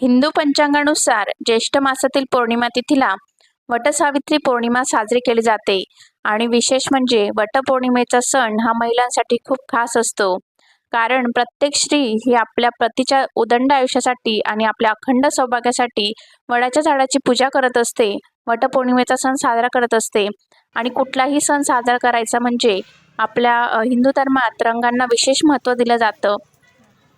हिंदू पंचांगानुसार ज्येष्ठ मासातील पौर्णिमा तिथीला वटसावित्री पौर्णिमा साजरी केली जाते आणि विशेष म्हणजे वटपौर्णिमेचा सण हा महिलांसाठी खूप खास असतो. कारण प्रत्येक स्त्री ही आपल्या पतीच्या उदंड आयुष्यासाठी आणि आपल्या अखंड सौभाग्यासाठी वडाच्या झाडाची पूजा करत असते वटपौर्णिमेचा सण साजरा करत असते आणि कुठलाही सण साजरा करायचा म्हणजे आपल्या हिंदू धर्मात रंगांना विशेष महत्त्व दिलं जातं.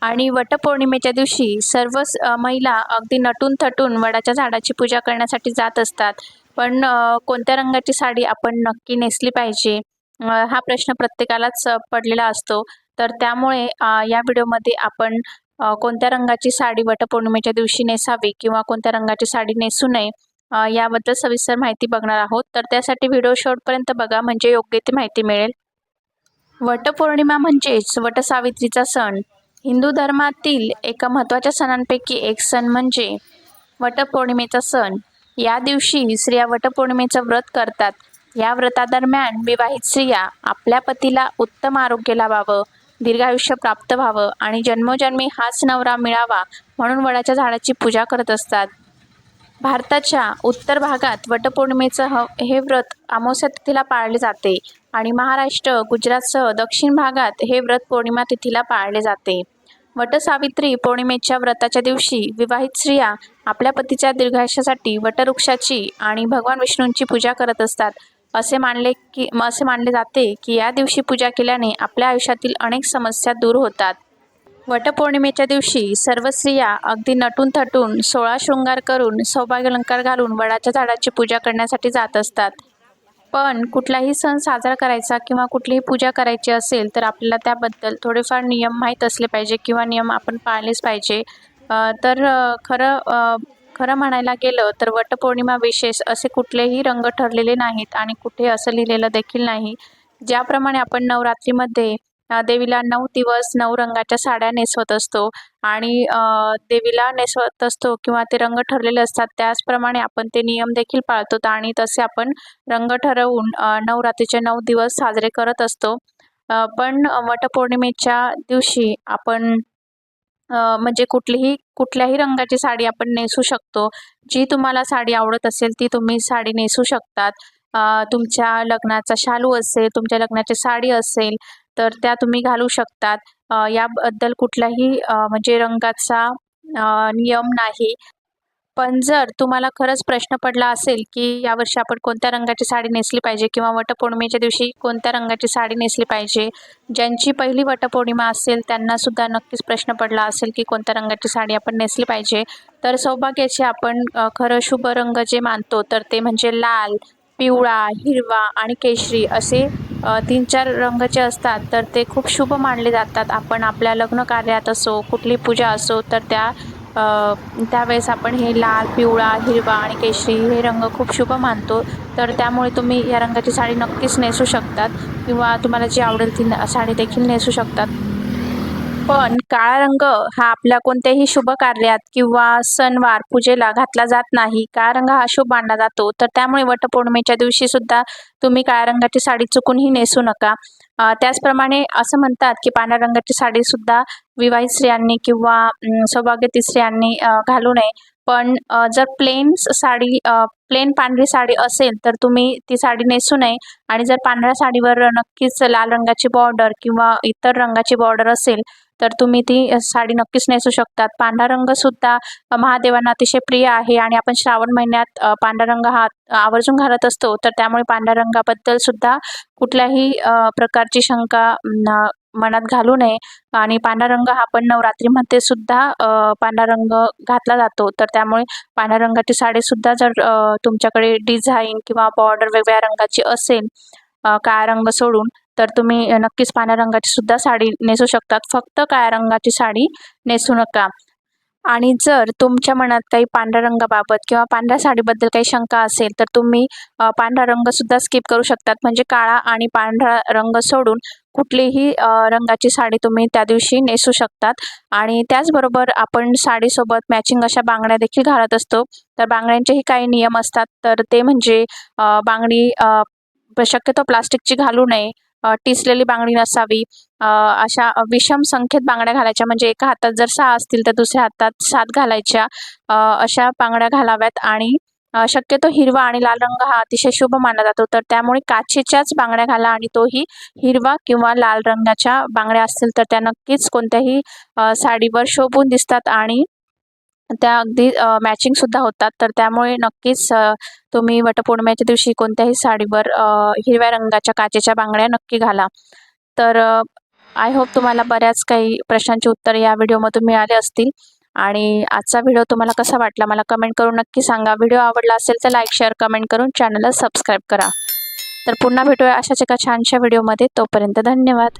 आणि वटपौर्णिमेच्या दिवशी सर्व स- महिला अगदी नटून थटून वडाच्या झाडाची पूजा करण्यासाठी जात असतात. पण कोणत्या रंगाची साडी आपण नक्की नेसली पाहिजे? हा प्रश्न प्रत्येकालाच पडलेला असतो. तर त्यामुळे या व्हिडिओमध्ये आपण कोणत्या रंगाची साडी वटपौर्णिमेच्या दिवशी नेसावी किंवा कोणत्या रंगाची साडी नेसू नये याबद्दल सविस्तर माहिती बघणार आहोत. तर त्यासाठी व्हिडिओ शेवटपर्यंत बघा म्हणजे योग्य ती माहिती मिळेल. वटपौर्णिमा म्हणजेच वटसावित्रीचा सण. हिंदू धर्मातील एका महत्त्वाच्या सणांपैकी एक सण म्हणजे वटपौर्णिमेचा सण. या दिवशी स्त्रिया वटपौर्णिमेचं व्रत करतात. या व्रतादरम्यान विवाहित स्त्रिया आपल्या पतीला उत्तम आरोग्य लाभावं दीर्घायुष्य प्राप्त व्हावं आणि जन्मोजन्मी हाच नवरा मिळावा म्हणून वडाच्या झाडाची पूजा करत असतात. भारताच्या उत्तर भागात वटपौर्णिमेचं ह हे व्रत अमावस्या तिथीला पाळले जाते आणि महाराष्ट्र गुजरातसह दक्षिण भागात हे व्रत पौर्णिमा तिथीला पाळले जाते. वटसावित्री पौर्णिमेच्या व्रताच्या दिवशी विवाहित स्त्रिया आपल्या पतीच्या दीर्घायुष्यासाठी वटवृक्षाची आणि भगवान विष्णूंची पूजा करत असतात. असे मानले की म- असे मानले जाते की या दिवशी पूजा केल्याने आपल्या आयुष्यातील अनेक समस्या दूर होतात. वटपौर्णिमेच्या दिवशी सर्व स्त्रिया अगदी नटून थटून सोळा शृंगार करून सौभाग्य अलंकार घालून वडाच्या झाडाची पूजा करण्यासाठी जात असतात. पण कुठलाही सण साजरा करायचा किंवा कुठलीही पूजा करायची असेल तर आपल्याला त्याबद्दल थोडेफार नियम माहीत असले पाहिजे किंवा नियम आपण पाळलेच पाहिजे. तर खरं खरं म्हणायला गेलं तर वटपौर्णिमा विशेष असे कुठलेही रंग ठरलेले नाहीत आणि कुठे असं लिहिलेलं देखील नाही. ज्याप्रमाणे आपण नवरात्रीमध्ये देवीला नऊ दिवस नऊ रंगाच्या साड्या नेसवत असतो. आणि देवीला नेसवत असतो किंवा ते रंग ठरलेले असतात त्याचप्रमाणे आपण ते नियम देखील पाळतो. आणि तसे आपण रंग ठरवून नवरात्रीचे नऊ दिवस साजरे करत असतो. पण वटपौर्णिमेच्या दिवशी आपण म्हणजे कुठलीही कुठल्याही रंगाची साडी आपण नेसू शकतो. जी तुम्हाला साडी आवडत असेल ती तुम्ही साडी नेसू शकतात. तुमच्या लग्नाचा शालू असेल तुमच्या लग्नाची साडी असेल तर त्या तुम्ही घालू शकतात. याबद्दल कुठलाही म्हणजे रंगाचा नियम नाही. पण जर तुम्हाला खरंच प्रश्न पडला असेल की यावर्षी आपण कोणत्या रंगाची साडी नेसली पाहिजे किंवा वटपौर्णिमेच्या दिवशी कोणत्या रंगाची साडी नेसली पाहिजे ज्यांची पहिली वटपौर्णिमा असेल त्यांनासुद्धा नक्कीच प्रश्न पडला असेल की कोणत्या रंगाची साडी आपण नेसली पाहिजे. तर सौभाग्याचे आपण खरं शुभ रंग जे मानतो तर ते म्हणजे लाल पिवळा हिरवा आणि केशरी असे तीन चार रंगाचे असतात तर ते खूप शुभ मानले जातात. आपण आपल्या लग्न कार्यात असो कुठली पूजा असो तर त्या त्यावेळेस आपण हे लाल पिवळा हिरवा आणि केशरी हे रंग खूप शुभ मानतो. तर त्यामुळे तुम्ही या रंगाची साडी नक्कीच नेसू शकतात किंवा तुम्हाला जी आवडेल ती साडी देखील नेसू शकतात. पण काळा रंग हा आपल्या कोणत्याही शुभ कार्यात किंवा सणवार पूजेला घातला जात नाही. काळा रंग हा शुभ मानला जातो. तर त्यामुळे वटपौर्णिमेच्या दिवशी सुद्धा तुम्ही काळ्या रंगाची साडी चुकूनही नेसू नका. त्याचप्रमाणे असं म्हणतात की पांढऱ्या रंगाची साडी सुद्धा विवाहित स्त्रियांनी किंवा सौभाग्यती स्त्रियांनी घालू नये. पण जर प्लेन साडी प्लेन पांढरी साडी असेल तर तुम्ही ती साडी नेसू नये. आणि जर पांढऱ्या साडीवर नक्कीच लाल रंगाची बॉर्डर किंवा इतर रंगाची बॉर्डर असेल तर तुम्ही ती साडी नक्कीच नेसू शकतात. पांढरा रंगसुद्धा महादेवांना अतिशय प्रिय आहे आणि आपण श्रावण महिन्यात पांढरा रंग हा आवर्जून घालत असतो तर त्यामुळे पांढऱ्या रंगाबद्दल सुद्धा कुठल्याही प्रकारची शंका मनात घालू नये. आणि पांढरा रंग हा पण नवरात्रीमध्ये सुद्धा पांढरा रंग घातला जातो. तर त्यामुळे पांढऱ्या रंगाची साडीसुद्धा जर तुमच्याकडे डिझाईन किंवा बॉर्डर वेगवेगळ्या रंगाची असेल काळा रंग सोडून तर तुम्ही नक्कीच पांढऱ्या रंगाची सुद्धा साडी नेसू शकतात. फक्त काळ्या रंगाची साडी नेसू नका. आणि जर तुमच्या मनात काही पांढऱ्या रंगाबाबत किंवा पांढऱ्या साडीबद्दल काही शंका असेल तर तुम्ही पांढरा रंगसुद्धा स्किप करू शकतात. म्हणजे काळा आणि पांढरा रंग सोडून कुठलीही रंगाची साडी तुम्ही त्या दिवशी नेसू शकतात. आणि त्याचबरोबर आपण साडीसोबत मॅचिंग अशा बांगड्या देखील घालत असतो. तर बांगड्यांचेही काही नियम असतात. तर ते म्हणजे बांगडी शक्यतो प्लास्टिकची घालू नये. टिसलेली बांगडी नसावी. अशा विषम संख्येत बांगड्या घालायच्या. म्हणजे एका हातात जर सहा असतील तर दुसऱ्या हातात सात घालायच्या. अशा बांगड्या घालाव्यात आणि शक्यतो हिरवा आणि लाल रंग हा अतिशय शुभ मानला जातो. तर त्यामुळे काचेच्याच बांगड्या घाला आणि तोही हिरवा किंवा लाल रंगाच्या बांगड्या असतील तर त्या नक्कीच कोणत्याही साडीवर शोभून दिसतात आणि त्या अगदी मॅचिंगसुद्धा होतात. तर त्यामुळे नक्कीच तुम्ही वटपौर्णिमेच्या दिवशी कोणत्याही साडीवर हिरव्या रंगाच्या काचेच्या बांगड्या नक्की घाला. तर आय होप तुम्हाला बऱ्याच काही प्रश्नांची उत्तर या व्हिडिओमधून मिळाले असतील. आणि आजचा व्हिडिओ तुम्हाला कसा वाटला मला कमेंट करून नक्की सांगा. व्हिडिओ आवडला असेल तर लाईक शेअर कमेंट करून चॅनलला सबस्क्राईब करा. तर पुन्हा भेटूया अशाच एका छानशा व्हिडिओमध्ये. तोपर्यंत धन्यवाद.